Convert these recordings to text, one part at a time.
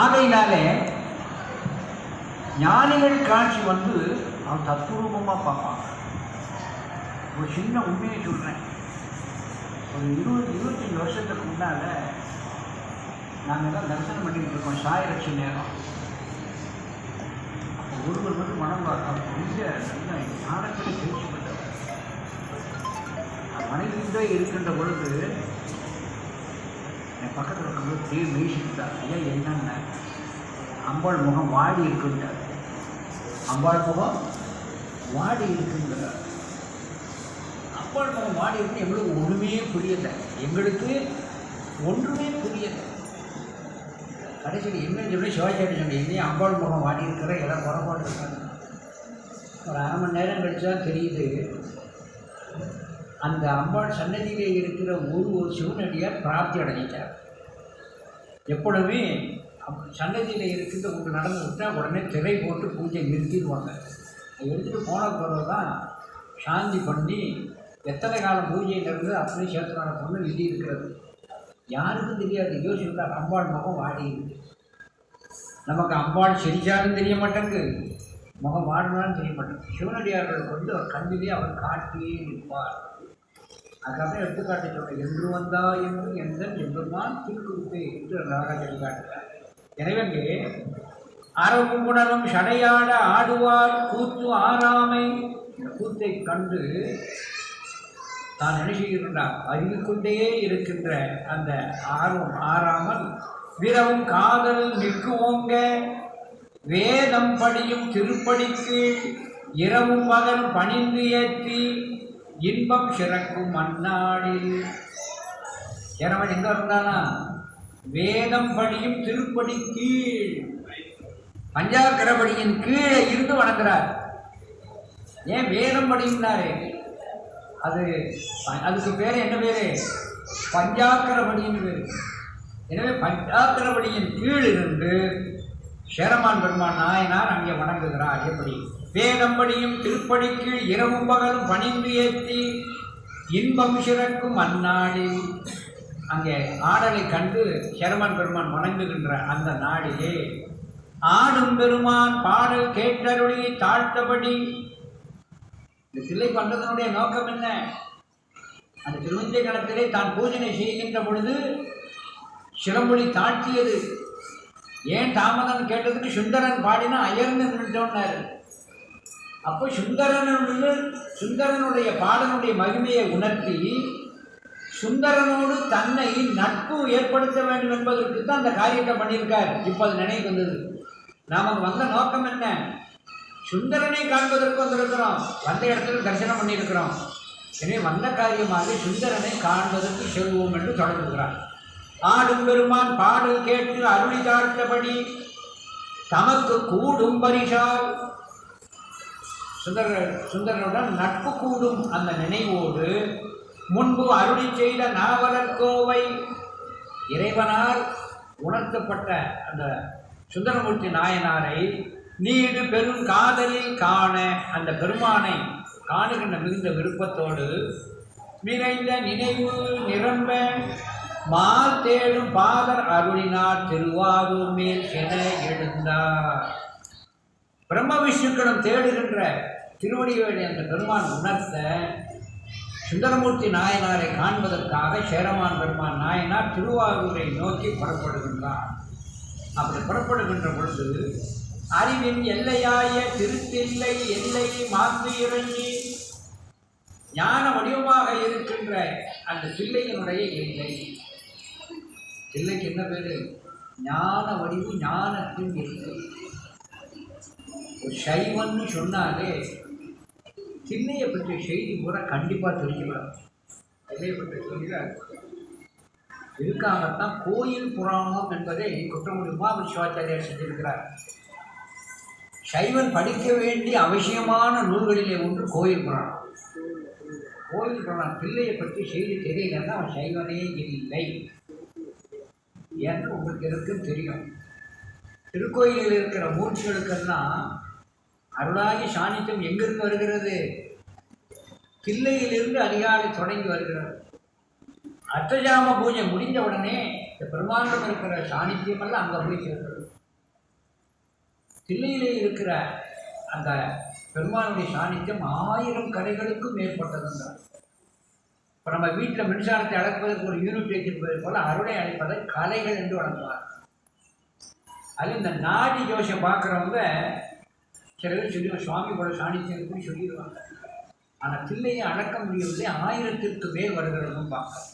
ஆகையினாலே ஞானிகள் காட்சி வந்து அவன் தத்ரூபமாக பார்ப்பான். ஒரு சின்ன உண்மையை சொல்கிறேன் ஒரு இருபது இருபத்தஞ்சி வருஷத்துக்கு முன்னால் நாங்கள் தான் தரிசனம் பண்ணிக்கிட்டு இருக்கோம். சாயரட்சி நேரம். அப்போ ஒருவர் வந்து மனம் பார்த்தா பெரிய நல்ல ஞானத்தில் பேச்சு பண்ணவர் இருக்கின்ற பொழுது என் பக்கத்தில் இருக்கும்போது தேர் வீசிக்கிட்டா ஐயா என்னென்ன அம்பாள் முகம் வாடி இருக்குன்றார். அம்பாள் முகம் வாடி இருக்குங்கிறார். அம்பாள் முகம் வாடி இருக்குன்னு எங்களுக்கு ஒன்றுமே புரியலை. எங்களுக்கு ஒன்றுமே புரியலை. கடைசியில் என்ன சொல்லி சிவாச்சாரி சொன்னேன் என்னையும் அம்பாள் முகம் வாடி இருக்கிற எல்லாம் குறைபாடு இருக்காங்க ஒரு அரை மணி நேரம் கழிச்சு தான் தெரியுது. அந்த அம்பாள் சன்னதியிலே இருக்கிற ஒரு ஒரு சிவனடியார் பிராப்தி அடைஞ்சிட்டார். எப்பொழுதுமே சன்னதியில் இருக்கிற உங்களுக்கு நடந்து விட்டால் உடனே திரை போட்டு பூஜை நிறுத்திடுவாங்க. எடுத்துகிட்டு போன பிறகு தான் சாந்தி பண்ணி எத்தனை காலம் பூஜை நடந்தது அப்படியே சேர்த்துனால பொண்ணு விதி இருக்கிறது. யாருக்கும் தெரியாது. யோசிச்சுட்டா அம்பாள் முகம் வாடி. இருக்கு நமக்கு அம்பாள் செஞ்சாலும் தெரிய மாட்டேங்குது. முகம் வாடினாலும் தெரிய மாட்டேங்குது. சிவனடியார்களுக்கு வந்து அவர் கண்ணிலே அவர் காட்டியே இருப்பார் அதுக்கப்புறம் எடுத்துக்காட்டு சொன்னேன் என்று வந்தா என்று எந்த எம்பெருமான் திருக்குறிப்பே என்று ராகத்தில் காட்டுகிறார் எனவே அங்கே அறவும் உணரும் சடையாட ஆடுவார் கூத்து ஆறாமை கூத்தை கண்டு தான் என்ன செய்கின்றார்? அறிவிக்கொண்டே இருக்கின்ற அந்த ஆர்வம் ஆறாமல் விரவும் காதல் நிற்குவோங்க வேதம் படியும் திருப்படிக்கு இரவும் பகலும் பணிந்து ஏற்றி இன்பம் சிறக்கும் அந்நாளில் இறைவன் எங்க இருந்தானா? வேதம் படியும் திருப்படி கீழ். பஞ்சாக்கரபடியின் கீழே இருந்து வணங்குறார். ஏன் வேதம் படியும்னாரு? அது அதுக்கு பேர் என்ன பேரு? பஞ்சாக்கரபடின்னு பேர். எனவே பஞ்சாக்கரபடியின் கீழ் இருந்து சேரமான் பெருமான் நாயனார் அங்கே வணங்குகிறார். எப்படி? வேதம்படியும் திருப்படிக்கு இரவும் பகலும் பணிந்து ஏற்றி இன்பம் சிறக்கும் அந்நாளில். அங்கே ஆடலை கண்டு சேரமான் பெருமான் வணங்குகின்ற அந்த நாளிலே ஆடும் பெருமான் பாடல் கேட்டருளி தாழ்த்தபடி. இந்த சிலை பண்றதனுடைய நோக்கம் என்ன? அந்த திருவஞ்சை களத்திலே தான் பூஜனை செய்கின்ற பொழுது சிலம்பொலி தாழ்த்தியது. ஏன் தாமதம்? கேட்டதுக்கு சுந்தரன் பாடினா அயர்ந்து நின்றுட்டோன்னாரு அப்போ சுந்தரனுடைய சுந்தரனுடைய பாடனுடைய மகிமையை உணர்த்தி சுந்தரனோடு தன்னை நட்பு ஏற்படுத்த வேண்டும் என்பதற்கு தான் அந்த காரியத்தை பண்ணியிருக்கார். இப்போ அது நினைவு வந்தது. நாம் வந்த நோக்கம் என்ன? சுந்தரனை காண்பதற்கு வந்திருக்கிறோம். வந்த இடத்துல தரிசனம் பண்ணியிருக்கிறோம். எனவே வந்த காரியமாக சுந்தரனை காண்பதற்கு செல்வோம் என்று தொடங்குகிறார். ஆடும் பெருமான் பாடல் கேட்டு அருளி தாழ்த்தபடி தமக்கு கூடும் பரிசால் சுந்தர சுந்தரருடன் நட்பு கூடும் அந்த நினைவோடு முன்பு அருளி செய்த நாவலர் கோவை இறைவனால் உணர்த்தப்பட்ட அந்த சுந்தரமூர்த்தி நாயனாரை நீடு பெரும் காதலில் காண அந்த பெருமானை காணுகின்ற மிகுந்த விருப்பத்தோடு நிறைந்த நினைவு நிரம்ப மால் தேடும் பாதர் அருளினார் திருவாரூர் மேல் என எழுந்தார். பிரம்ம விஷ்ணுக்களும் தேடுகின்ற திருவடிவேலை அந்த பெருமான் உணர்த்த சுந்தரமூர்த்தி நாயனாரை காண்பதற்காக சேரமான் பெருமான் நாயனார் திருவாரூரை நோக்கி புறப்படுகின்றார். அப்படி புறப்படுகின்ற பொழுது அறிவின் எல்லையாய திருத்தில்லை எல்லை மாந்து இறங்கி ஞான வடிவமாக இருக்கின்ற அந்த பிள்ளையினுடைய எல்லை. பிள்ளைக்கு என்ன பேரு? ஞான வடிவு ஞானத்தின் எல்லை. ஒரு சைவன்னு சொன்னாலே திண்ணையை பற்றிய செய்தி கூட கண்டிப்பாக தெரிஞ்சுக்கலாம். தில்லையை பற்றிய செய்திகள் இதுக்காகத்தான் கோயில் புராணம் என்பதை குற்றமுடி உமாபதி சிவாச்சாரியார் செஞ்சிருக்கிறார். சைவன் படிக்க வேண்டிய அவசியமான நூல்களிலே ஒன்று கோயில் புராணம். கோயில் புராணம் பிள்ளையை பற்றி செய்தி தெரியலன்னா அவன் சைவனே இல்லை. என்று உங்களுக்கு இருக்குன்னு தெரியும். திருக்கோயிலில் இருக்கிற மூச்சுகளுக்கெல்லாம் அருளாகி சாநித்தியம் எங்கிருந்து வருகிறது? தில்லையிலிருந்து அதிகாலை தொடங்கி வருகிறது. அர்த்தஜாம பூஜை முடிஞ்ச உடனே இந்த பிரம்மாண்டம் இருக்கிற சாநித்தியம் எல்லாம் அங்கே போய் சேர்ந்தது தில்லையிலே இருக்கிற அந்த பெருமானுடைய சாநித்தியம் ஆயிரம் கடைகளுக்கும் மேற்பட்டதுன்றார் இப்போ நம்ம வீட்டில் மின்சாரத்தை அழைப்பதற்கு ஒரு யூனிட் வைத்திருப்பது போல அருளை அழைப்பதை கலைகள் என்று வழங்குவார் அது இந்த நாடி ஜோஷம் பார்க்குறவங்க சில பேர் சொல்லுவாங்க சுவாமி கூட சாணித்தியம் இருக்குன்னு சொல்லிடுவாங்க. ஆனால் தில்லையை அடக்க முடியவில்லை ஆயிரத்திற்கு மேல் வருகிறதும் பார்க்க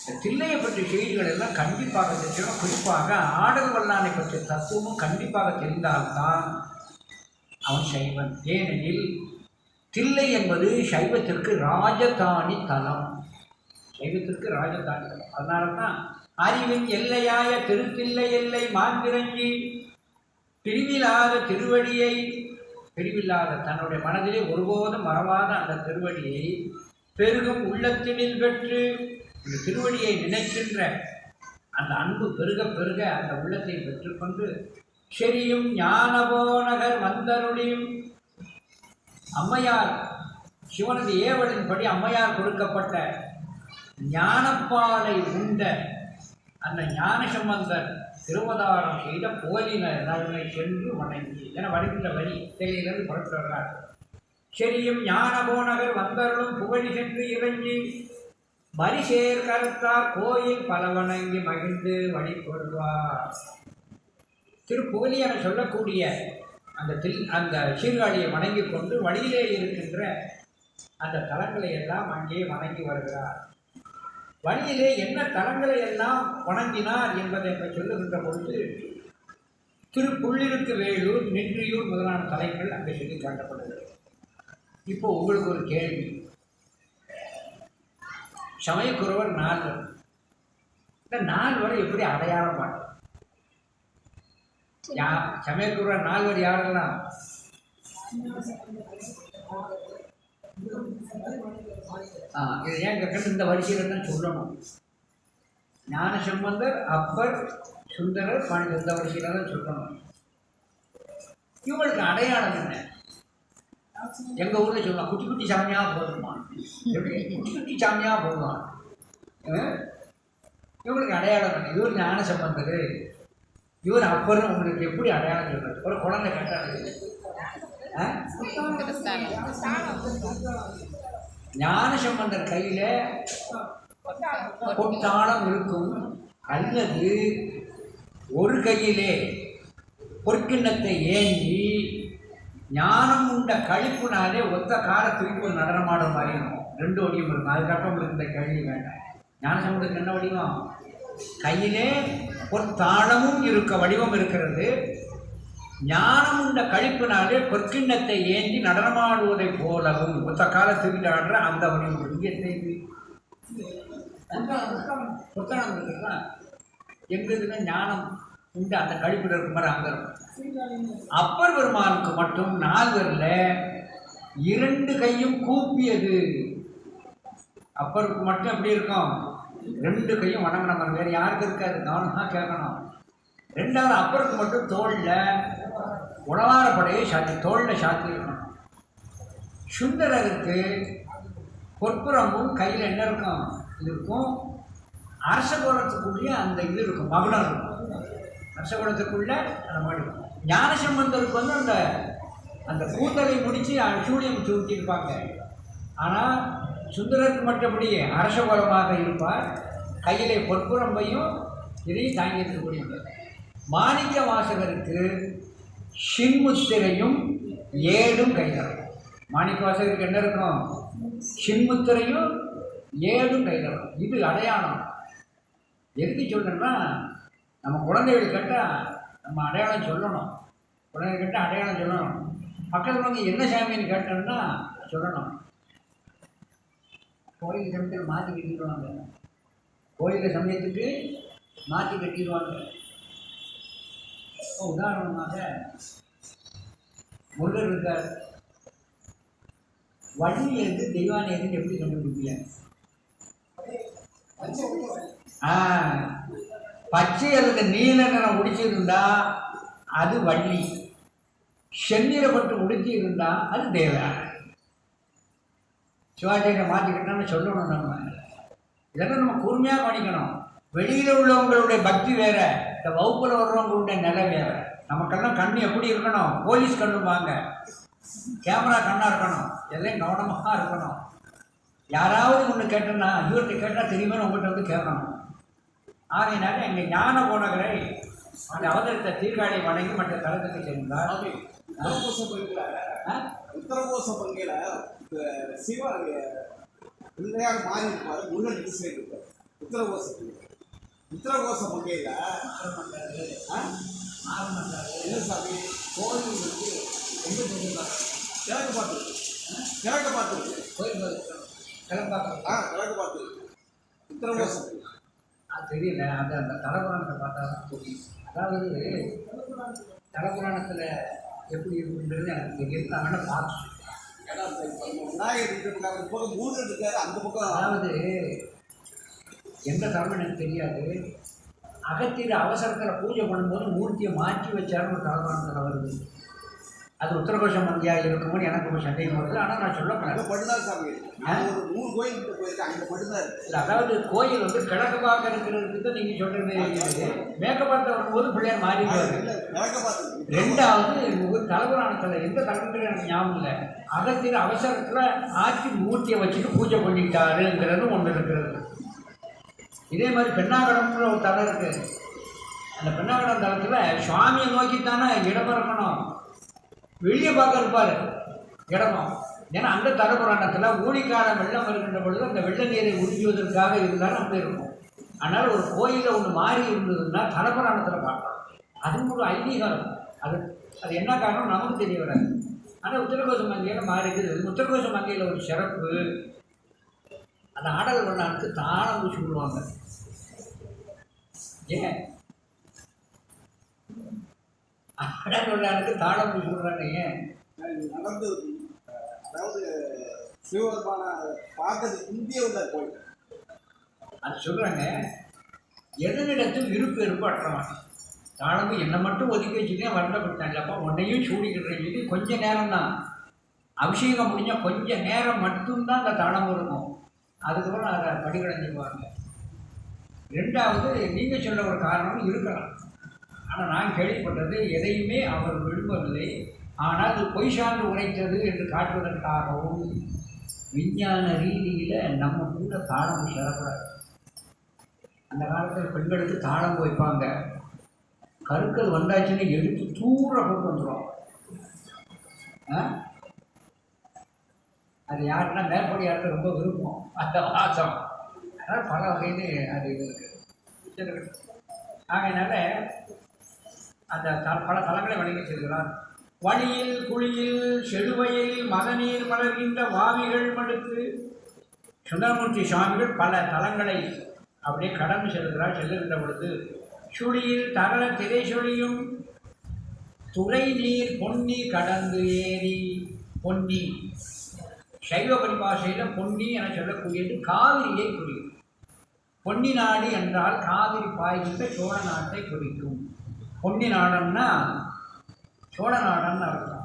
இந்த தில்லையை பற்றிய செய்திகள் எல்லாம் கண்டிப்பாக தெரிஞ்சிடும் குறிப்பாக ஆடல் வல்லானை பற்றிய தத்துவமும் கண்டிப்பாக தெரிந்தால்தான் அவன் சைவன். ஏனெனில் தில்லை என்பது சைவத்திற்கு ராஜதானி தலம். சைவத்திற்கு ராஜதானி தலம். அதனால தான் அறிவின் எல்லையாய திருத்தில்லை எல்லை மாந்திரஞ்சி பிரிவில்லாத திருவடியை பிரிவில்லாத தன்னுடைய மனதிலே ஒருபோதும் மறவாத அந்த திருவடியை பெருகும் உள்ளத்தினில் பெற்று இந்த திருவடியை நினைக்கின்ற அந்த அன்பு பெருக பெருக அந்த உள்ளத்தை பெற்றுக்கொண்டு செரியும் ஞானபோனகர் வந்தருளியும். அம்மையார் சிவனது ஏவலின்படி அம்மையார் கொடுக்கப்பட்ட ஞானப்பாலை உண்ட அந்த ஞான சம்பந்தர் திருவதாரம் செய்த போலின நலனை சென்று வணங்கி என வடிக்கின்ற வழி தேயிலிருந்து புறப்பட்டு வர்றார் செரியும் ஞானபோனகர் வந்தருளும் புகழி சென்று இறங்கி மரிசேர் கருத்தார் கோயில் பல வணங்கி மகிழ்ந்து வழிபடுவார் திருப்புகலி என சொல்லக்கூடிய அந்த தில் அந்த சீர்காழியை வணங்கி கொண்டு வழியிலே இருக்கின்ற அந்த தலங்களை எல்லாம் அங்கே வணங்கி வருகிறார். வழியிலே என்ன தலங்களை எல்லாம் வணங்கினார் என்பதை என்று சொல்லுகின்ற பொழுது திருப்புள்ளிருக்கு வேலூர் நெற்றியூர் முதலான தலைகள் அங்கே சொல்லி காட்டப்படுகிறது. இப்போ உங்களுக்கு ஒரு கேள்வி. சமயக்குறவர் நால்வர். இந்த நால்வரை எப்படி அடையாளம் மாட்டோம் யா சமயக்குறவர் நால்வர் யாரெல்லாம்? இது ஏன் கேட்கணும் இந்த வரிசையில் தான் சொல்லணும். ஞான சம்பந்தர் அப்பர் சுந்தரர் பாண்டி இந்த வரிசையில் தான் சொல்லணும். இவங்களுக்கு அடையாளம் என்ன? எங்க ஊரில் சொல்லலாம் குட்டி குட்டி சாமியாக போடுமா எப்படி? குட்டி குட்டி சாமியா போடுவான் இவங்களுக்கு அடையாளம் என்ன? இவர் ஞான சம்பந்தர் இவர் அப்பர்னு உங்களுக்கு எப்படி அடையாளம் சொல்றது? ஒரு குழந்தை கட்டாது ஞானசம்பந்தர் கையில் பொட்டாளம் இருக்கும். அல்லது ஒரு கையிலே பொற்கிண்ணத்தை ஏந்தி ஞானம் உண்ட கழிப்புனாலே ஒத்த கார திருப்பி நடனமாடும் மாதிரி இருக்கும். ரெண்டு வடிவம் இருக்கும். அதுக்கப்புறம் உங்களுக்கு இந்த கேள்வி வேண்டாம். ஞானசம்பந்தருக்கு என்ன வடிவம்? கையிலே பொற்தாளமும் இருக்க வடிவம் இருக்கிறது. ஞானம் உண்ட கழிப்பினாலே பொற்கிண்ணத்தை ஏந்தி நடனமாடுவதைப் போலவும் ஒத்த கால திருப்பி ஆடுற அந்த வடிவம் இங்கே தெரியுது புத்தகம் இருக்குன்னா ஞானம் உண்டு? அந்த கழிப்பில் இருக்கும் மாதிரி அங்க இருக்கும். அப்பர் பெருமானுக்கு மட்டும் நால்வரில் இரண்டு கையும் கூப்பியது. அப்பருக்கு மட்டும் எப்படி இருக்கும்? ரெண்டு கையும் வணங்கின மாதிரி வேறு யாருக்கு இருக்காது? கவனமாக கேட்கணும். ரெண்டாவது அப்பருக்கு மட்டும் தோளில் உணவாரப்படையை சாத்தி தோளில் சாத்தி. இருக்கணும் சுந்தரருக்கு பொற்புறமும் கையில் என்ன இருக்கும்? இருக்கும். அரச கோலத்துக்குள்ளேயே அந்த இது இருக்கும் மகுடம் இருக்கும். அரச அந்த மாதிரி இருக்கும். வந்து அந்த அந்த கூந்தலை முடித்து சூழியம் சூட்டியிருப்பாங்க. ஆனால் சுந்தரருக்கு மட்டும்படி அரசகோலமாக இருப்பார்? கையிலே பொற்புறம்பையும் இதையும் தாங்கி இருக்கக்கூடியவர். மாணிக்க வாசகருக்கு ஷின்முத்திரையும் ஏடும் கைதரும். மாணிக்க வாசகருக்கு என்ன இருக்கும் ஷின்முத்திரையும் ஏடும் கைதரும். இது அடையாளம். எதுக்கு சொல்கிறேன்னா நம்ம குழந்தைகள் கேட்டால் நம்ம அடையாளம் சொல்லணும். குழந்தைகள் கேட்டால் அடையாளம் சொல்லணும். பக்கத்தில் வந்து என்ன சாமின்னு கேட்டோம்னா சொல்லணும். கோயில் சமயத்தில் மாற்றி கட்டிடுவாங்க. கோயில் சமயத்துக்கு மாற்றி கட்டிடுவாங்க. உதாரணமாக முருகர் இருக்கார். வள்ளி இருந்து எப்படி கண்டுபிடிப்பீங்க? ஆ பச்சை அல்லது நீல நிறம் உடிச்சிருந்தா அது வள்ளி. செந்நிறப்பட்டு உடுத்தி இருந்தா அது தேவயானை. சிவாஜியை மாற்றிக்கிட்டோம்னு சொல்லணும் நம்ம. இதெல்லாம் நம்ம கூர்மையாக கவனிக்கணும். வெளியில் உள்ளவங்களுடைய பக்தி வேற. இந்த வகுப்பில் வர்றவங்களுடைய நிலை வேற. நமக்கெல்லாம் கண்ணு எப்படி இருக்கணும்? போலீஸ் கண்ணு வாங்க. கேமரா கண்ணாக இருக்கணும். எல்லாம் கவனமாக இருக்கணும். யாராவது ஒன்று கேட்டோன்னா இவர்கிட்ட கேட்டால் தெரியுமே உங்கள்கிட்ட வந்து கேட்கணும். ஆகையினால எங்கள் ஞான போனவரை அந்த அவதரித்த தீர்காழி வணங்கி மற்ற தளத்துக்கு சென்றார். உத்தரகோச பங்கில. சிவா பிள்ளையார் மாறி இருப்பாரு முன்னாடி திசை இருப்பார் உத்தரகோச பங்கில. உத்தரகோச பங்கையில? ஆ? என்ன சாமி? கோயில் எங்க போயிருக்காங்க கிழக்கு பார்த்து. கிழக்கு பார்த்து. கோயில் கிளம்பாக்கம் ஆ கிழக்கு பார்த்து. இருக்கு உத்தரகோச பங்கை. அது தெரியல. அந்த அந்த தலபுராணத்தை பார்த்தா தான் தெரியும் அதாவது தலபுராணத்தில் எப்படி இருக்குன்றது எனக்கு தெரியல. நான் வேணால் பார்த்து ஏன்னா விநாயகர் இருக்கிறதுக்காக இந்த பக்கம் மூணு இருக்காரு அந்த பக்கம் அதாவது எந்த தரம் எனக்கு தெரியாது. அகத்தியர் அவசரத்தில் பூஜை பண்ணும்போது மூர்த்தியை மாற்றி வச்சாருன்னு ஒரு தலபுராணத்தில் வருது. அது உத்தரகோஷம் மந்தியாக இருக்குமோன்னு எனக்கு ஒரு சந்தேகம் வருது. ஆனால் நான் சொல்ல மட்டும்தான் சாமி. ஒரு மூணு கோயில் கிட்ட போயிருக்கேன் அங்க மட்டும்தான் இல்லை அதாவது கோயில் வந்து கிழக்கு பார்க்க இருக்கிறதுக்கு தான் நீங்கள் சொல்கிறது மேற்கு பார்த்து வரும்போது பிள்ளையார் இருக்கு. ரெண்டாவது ஒரு தலைவரானத்தில் எந்த தலைமுறை எனக்கு ஞாபகம் இல்லை. அகத்தியர் அவசரத்தில் ஆட்சி மூர்த்தியை வச்சுட்டு பூஜை பண்ணிட்டாருங்கிறது ஒன்று இருக்கிறது. இதே மாதிரி பெண்ணாகடம்ன்ற ஒரு தலம் இருக்குது அந்த பெண்ணாகரம் தளத்தில் சுவாமியை நோக்கித்தானே இடம் இருக்கணும் வெளியே பார்க்க இருப்பார் இடமும் ஏன்னா அந்த தலபுராணத்தில் ஊழிக்கால வெள்ளம் இருக்கின்ற பொழுது அந்த வெள்ள நீரை உறிஞ்சுவதற்காக இருந்தாலும் அப்படி இருக்கும். அதனால் ஒரு கோயிலில் ஒன்று மாறி இருந்ததுன்னா தலபுராணத்தில் பார்க்கலாம். அது ஒரு ஐதீகம். அது அது என்ன காரணம் நமக்கு தெரிய வராது. ஆனால் உத்தரகோச மங்கையில் மாறிக்குது. இருக்குது உத்தரகோச மங்கையில் ஒரு சிறப்பு. அந்த ஆடல் வண்ணானுக்கு தானம் பூச்சி விடுவாங்க ஏன் ஆடல் வண்ணானுக்கு தானம் பூச்சி விடுறாங்க ஏன் நடந்து அதாவது சிவபெருமான பார்க்கறது இந்திய உள்ள கோயில் அது சொல்கிறாங்க எதனிடத்தில் இருப்பு இருப்பு அற்றவன். தாளமும் என்னை மட்டும் ஒதுக்கி வச்சுக்கே வருத்தப்பட்டேன். இல்லப்பா உன்னையும் சூடிக்கிறேன்னு சொல்லி கொஞ்ச நேரம் தான் அபிஷேகம் முடிஞ்சால் கொஞ்சம் நேரம் மட்டும்தான் அந்த தாளம் இருக்கும். அதுக்கப்புறம் அதை படிக்கடைஞ்சிக்குவாங்க ரெண்டாவது நீங்கள் சொல்ல ஒரு காரணம் இருக்கலாம். ஆனால் நான் கேள்விப்பட்டது எதையுமே அவர் விரும்பவில்லை. ஆனால் அது பொய் சார்ந்து உரைத்தது என்று காட்டுவதற்காகவும் விஞ்ஞான ரீதியில் நம்ம கூட தாளம் சேரக்கூடாது. அந்த காலத்தில் பெண்களுக்கு தாளம் வைப்பாங்க. கருக்கள் வந்தாச்சுன்னு எடுத்து தூர கொண்டு வந்துடும் ஆ? அது யாருன்னா மேற்படியாருக்கு ரொம்ப விருப்பம். அந்த வாசம். அதனால் பல வகையில் அது இது இருக்குது ஆகையினால அந்த த- பல தலங்களை வணங்கி செல்கிறார் வழியில் குழியில் செழுவையில் மதநீர் மலர்கின்ற வாவிகள் மடுத்து சுந்தரமூர்த்தி சுவாமிகள் பல தலங்களை அப்படியே கடந்து செல்கிறார் செல்லுகின்ற பொழுது சுழியில் தரள திரை சுழியும் துறை நீர் பொன்னி கடந்து ஏறி பொன்னி சைவ பரிபாஷையில் பொன்னி என சொல்லக்கூடியது காவிரியை குறிக்கும். பொன்னி நாடு என்றால் காவிரி பாய்கின்ற சோழ நாட்டை குறிக்கும். பொன்னி நாடன்னா சோழ நாடன்னு அர்த்தம்.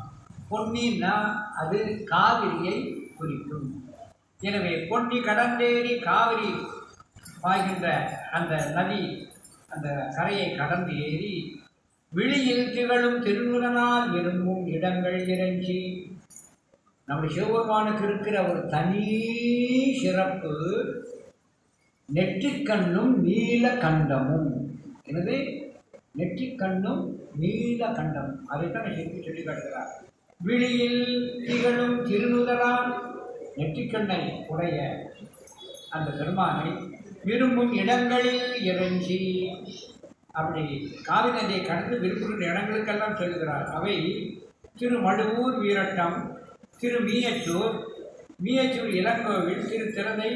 பொன்னின்னா அது காவிரியை குறிக்கும். எனவே பொன்னி கடந்தேறி காவிரி பாய்கின்ற அந்த நதி அந்த கரையை கடந்து ஏறி விழியில் திகழும் திருநுறனால் விரும்பும் இடங்கள் இறைஞ்சி நம்முடைய சிவபெருமானுக்கு இருக்கிற ஒரு தனி சிறப்பு நெற்றிக்கண்ணும் நீல கண்டமும் எனவே நெற்றிக்கண்ணும் நீல அதைத்தான் சொல்லி சொல்லி காட்டுகிறார். விழியில் திகழும் திருநுதலால் நெற்றிக்கண்ணை உடைய அந்த பெருமானை விரும்பும் இடங்களில் இறைஞ்சி அப்படி காவிரி நதியை கடந்து விரும்புகின்ற இடங்களுக்கெல்லாம் செல்கிறார். அவை திருமழுவூர் வீரட்டம் திரு மீயச்சூர் மீயச்சூர் இளங்கோவில் திரு திறதை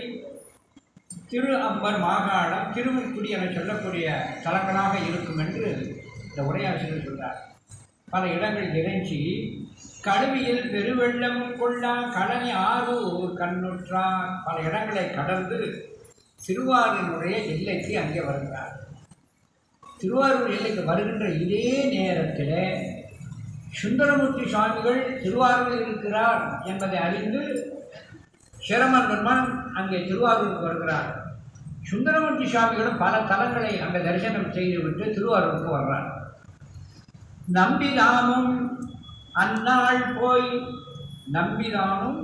திரு அம்பர் மாகாணம் திருமுக்குடி என சொல்லக்கூடிய தலங்களாக இருக்கும் என்று இந்த உரையாசிரியர் சொல்கிறார் பல இடங்கள் இறைஞ்சி கடுமையில் பெருவெள்ளமும் கொள்ளா கழனி ஆரூர் கண்ணுற்றா பல இடங்களை கடந்து திருவாரூரினுடைய எல்லைக்கு அங்கே வருகிறார். திருவாரூர் எல்லைக்கு வருகின்ற இதே நேரத்தில் சுந்தரமூர்த்தி சுவாமிகள் திருவாரூரில் இருக்கிறார் என்பதை அறிந்து சிரமன் பெருமான் அங்கே திருவாரூருக்கு வருகிறார். சுந்தரமூர்த்தி சுவாமிகளும் பல தலங்களை அங்கே தரிசனம் செய்துவிட்டு திருவாரூருக்கு வர்றார். நம்பிதானும் அந்நாள் போய் நம்பிதானும்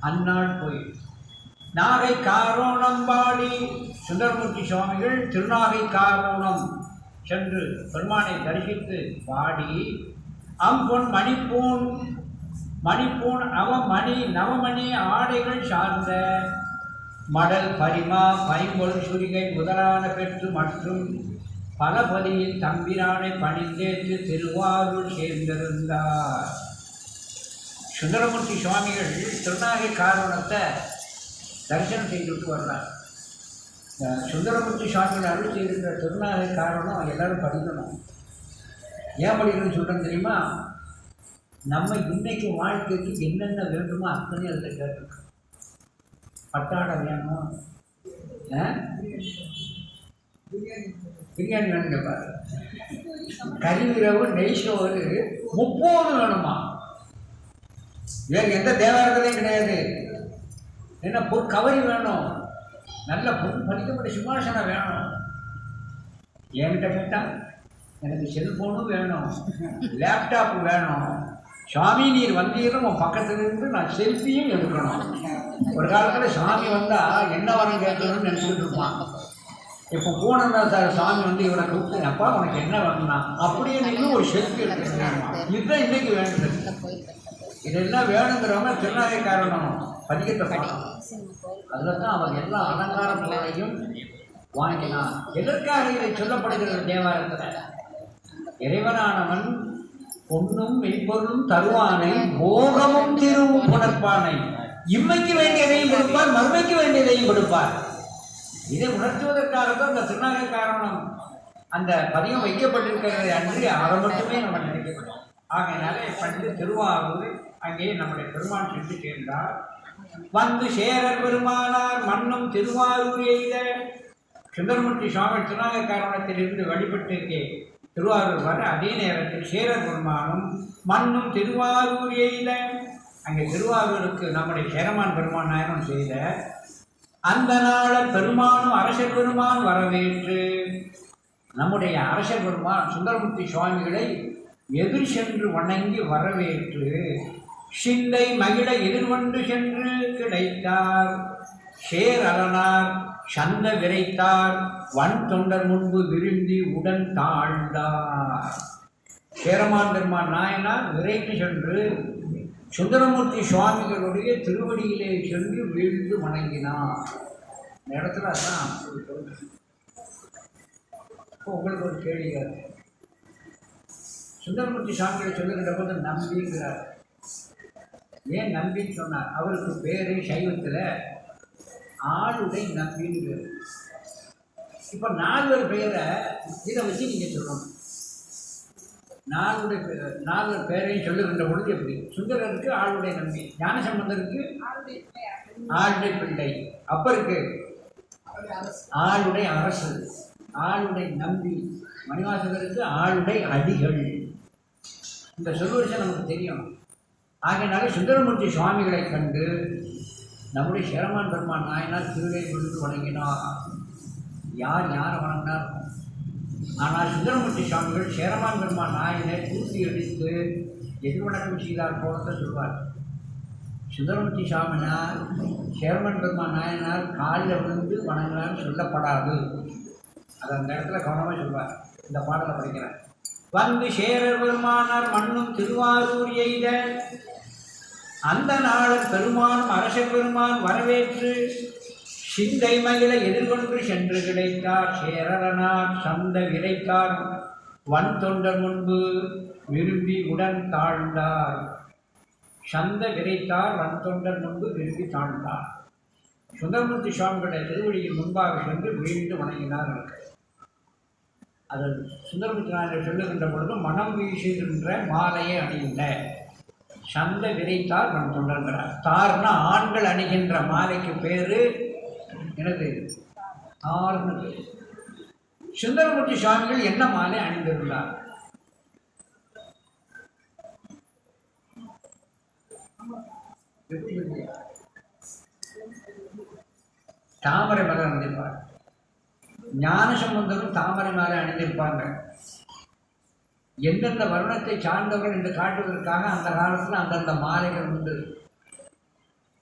அந்நாள் போய். நாகை காரோணம் பாடி சுந்தரமூர்த்தி சுவாமிகள் திருநாகை காரோணம் சென்று பெருமானை தரிசித்து பாடி அம்பொன் மணிப்பூன் மணிப்பூன் அவமணி நவமணி ஆடைகள் சார்ந்த மடல் பரிமா பைம்பொல் சுரிகை முதலான பெற்று மற்றும் பல பதியில் தம்பிரானை பணிந்தேற்று திருவாரூர் சேர்ந்திருந்தார். சுந்தரமூர்த்தி சுவாமிகள் திருநாகை காரணத்தை தரிசனம் செய்துட்டு வர்றார். சுந்தரமூர்த்தி சுவாமிகள் அருள் செய்திருக்கிற திருநாகை காரணம் எல்லாரும் படிக்கணும். ஏன் படிக்கணும்னு சொல்கிறேன் தெரியுமா? நம்ம இன்னைக்கு வாழ்க்கைக்கு என்னென்ன வேண்டுமோ அத்தனை அதில் கேட்டிருக்கோம். பட்டாடை வேணும் பிரியாணி வேணும் கேட்பாரு உறவு நெய் சோறு முப்போது வேணுமா? வேறு எந்த தேவாரத்திலையும் கிடையாது. என்ன பொன் கவரி வேணும். நல்ல பொன் பதிக்கப்பட்ட சிம்மாசனம் வேணும். என்கிட்ட கேட்டால் எனக்கு செல்ஃபோனும் வேணும். லேப்டாப் வேணும். சாமி நீர் வந்தீர்கள் உன் பக்கத்துல இருந்து நான் செல்ஃபியும் எடுக்கணும். ஒரு காலத்தில் சாமி வந்தால் என்ன வரம் கேட்கணும்னு நினச்சிக்கிட்டு இருப்பான். இப்போ போனதா சார் சாமி வந்து இவரை கூப்பிட்டு அப்பா உனக்கு என்ன வேணும்னா அப்படியே நீங்களும் ஒரு செல்ஃபி எடுக்கணும் இதுதான் இன்னைக்கு வேணுங்கிறது இதெல்லாம் வேணுங்கிறவங்க திருநாகை காரணம் பதிக்கத்தை பார்க்கணும் அதில் தான் அவன் எல்லா அலங்கார பொருளையும் வாங்கினான் எதற்காக இதை சொல்லப்படுகிறது தேவாரத்தில்? இறைவனானவன் பொன்னும் மெய்ப்பொருளும் தருவானை போகமும் திருவும் புணர்ப்பானை. இம்மைக்கு வேண்டியதையும் கொடுப்பார் மறுமைக்கு வேண்டியதையும் கொடுப்பார். இதை உணர்த்துவதற்காக தான் அந்த திருநாகை காரணம். அந்த பதியம் வைக்கப்பட்டிருக்கிறது அன்றி அதை மட்டுமே நம்ம நினைக்கப்படும் ஆகையினாலே பண்டு திருவாரூர் அங்கே நம்முடைய பெருமான் சென்று சேர்ந்தார். வந்து சேரர் பெருமானார் மண்ணும் திருவாரூர் எய்த சுந்தரமூர்த்தி சுவாமி திருநாக காரணத்திலிருந்து வழிபட்டிருக்கேன் திருவாரூர் வர அதே நேரத்தில் சேரர் பெருமானும் மண்ணும் திருவாரூர் எயில அங்கே திருவாரூருக்கு நம்முடைய சேரமான் பெருமான் நாயகம் செய்த அந்த நாள பெருமானும் அரசர் பெருமான் வரவேற்று. நம்முடைய அரசர் பெருமான் சுந்தரமூர்த்தி சுவாமிகளை எதிர் சென்று வணங்கி வரவேற்று. சிந்தை மகிழ எதிர்வண்டு சென்று கிடைத்தார். சேரலனார் சந்த விரைத்தார் வன் தொண்டர் முன்பு விரும்பி உடன் தாழ்ந்தார். சேரமான் பெருமான் நாயனார் விரைத்து சென்று சுந்தரமூர்த்தி சுவாமிகளுடைய திருவடியிலே சென்று வீழ்ந்து வணங்கினார். இந்த இடத்துல அதான் இப்போ உங்களுக்கு ஒரு கேள்விகள் சுந்தரமூர்த்தி சுவாமிகளை சொல்லுகிற போது நம்பிங்கிறார். ஏன் நம்பின்னு சொன்னார்? அவருக்கு பேரு சைவத்தில் ஆளுடை பேர் இப்போ நால்வர் பெயரை இதை வச்சு நீங்கள் சொல்லணும். நாலுடைய நால்வர் பெயரையும் சொல்லுகின்ற பொழுது எப்படி? சுந்தரருக்கு ஆளுடைய நம்பி ஞானசம்பந்தருக்கு ஆளுடைய பிள்ளை அப்பருக்கு ஆளுடைய அரசு ஆளுடைய நம்பி மணிவாசகருக்கு ஆளுடைய அடிகள். இந்த சொல்வரிசை நமக்கு தெரியும். ஆகையினால சுந்தரமூர்த்தி சுவாமிகளை கண்டு நம்முடைய சேரமான் பெருமான் நாயனார் திருவிழை விழுந்து வணங்கினார். யார் யாரை வணங்கினார்? ஆனால் சுந்தரமூர்த்தி சுவாமிகள் சேரமான் பெருமான் நாயனை தூக்கி அடித்து எதிர்வணக்கம் செய்தார் போலத்தை சொல்வார். சுந்தரமூர்த்தி சுவாமினார் சேரமன் பெருமான் நாயனார் காலில் விழுந்து வணங்கினார் சொல்லப்படாது. அது அந்த இடத்துல கவனமாக சொல்வார். இந்த பாடலை படிக்கிறேன் வந்து சேரர் பெருமானார் மண்ணும் திருவாரூர் எய்த அந்த நாளர் பெருமானும் அரச பெருமான் வரவேற்று சிந்தை மகிழ எதிர்கொண்டு சென்று கிடைத்தார். சேரரனார் சந்த விரைத்தார் வன் தொண்டர் முன்பு விரும்பி உடன் தாழ்ந்தார். சந்த விரைத்தார் வன் தொண்டர் முன்பு விரும்பி தாழ்ந்தார். சுந்தரமூர்த்தி சுவாமிகளுடைய திருவடியின் முன்பாக சென்று வீழ்ந்து வணங்கினார் அவர்கள். அது சுந்தரமூர்த்தி நாயகர் சொல்லுகின்ற பொழுது மனம் வீசுகின்ற மாலையை அணிந்த சந்த விதைத்தார் நம் தொண்டர்கிறார் தார்னா ஆண்கள் அணிகின்ற மாலைக்கு பேரு எனது தார்னு பேரு. சுந்தரமூர்த்தி சுவாமிகள் என்ன மாலை அணிந்திருந்தார்? தாமரை மலர் அணிந்திருப்பார். ஞானசம்பந்தரும் தாமரை மாலை அணிந்திருப்பாங்க எந்தெந்த வருணத்தை சார்ந்தவர்கள் என்று காட்டுவதற்காக அந்த காலத்தில் அந்தந்த மாலைகள் உண்டு.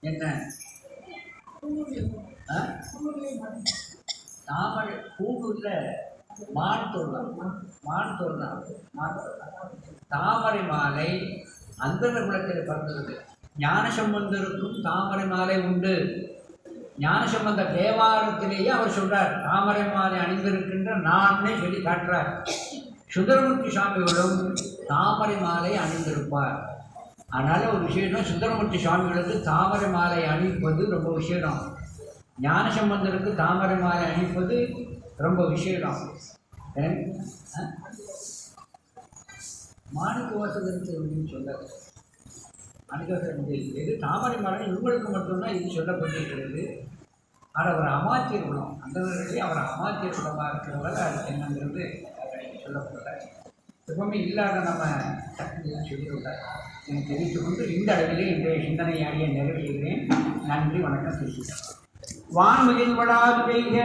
என்ன? தாமரை பூங்குல மான் தோல்தான் மான் தோல்தான் மான் தோல்தான். தாமரை மாலை அந்தந்த குலத்தில் பிறந்தது. ஞானசம்பந்தருக்கும் தாமரை மாலை உண்டு. ஞானசம்பந்த தேவாரத்திலேயே அவர் சொல்றார் தாமரை மாலை அணிந்திருக்கின்ற நான்னே சொல்லி காட்டுறார். சுந்தரமூர்த்தி சுவாமிகளும் தாமரை மாலை அணிந்திருப்பார். அதனால் ஒரு விஷயம் சுந்தரமூர்த்தி சுவாமிகளுக்கு தாமரை மாலை அணிப்பது ரொம்ப விஷயம். ஞானசம்பந்தருக்கு தாமரை மாலை அணிப்பது ரொம்ப விஷயம். மாணிக்க வாசகருக்கு அப்படின்னு சொல்ல மாணிக்கவாசகர் இது தாமரை மாலை இவங்களுக்கு மட்டும்தான் இது சொல்லப்பட்டிருக்கிறது. ஆனால் அவர் அமாத்திய குலம் அந்த அவர் அமாத்திய குலமாக இருக்கிறவங்க அது என்னங்கிறது சுகமே இல்லாத நம்ம சக்தியெல்லாம் சொல்லிவிட்டார். எனக்கு தெரிவித்து கொண்டு இந்த அளவிலே இன்றைய சிந்தனையாடிய நிறைவு செய்கிறேன் நன்றி வணக்கம் பேசுகிறேன் வான்மிகில் வடாது பெய்க.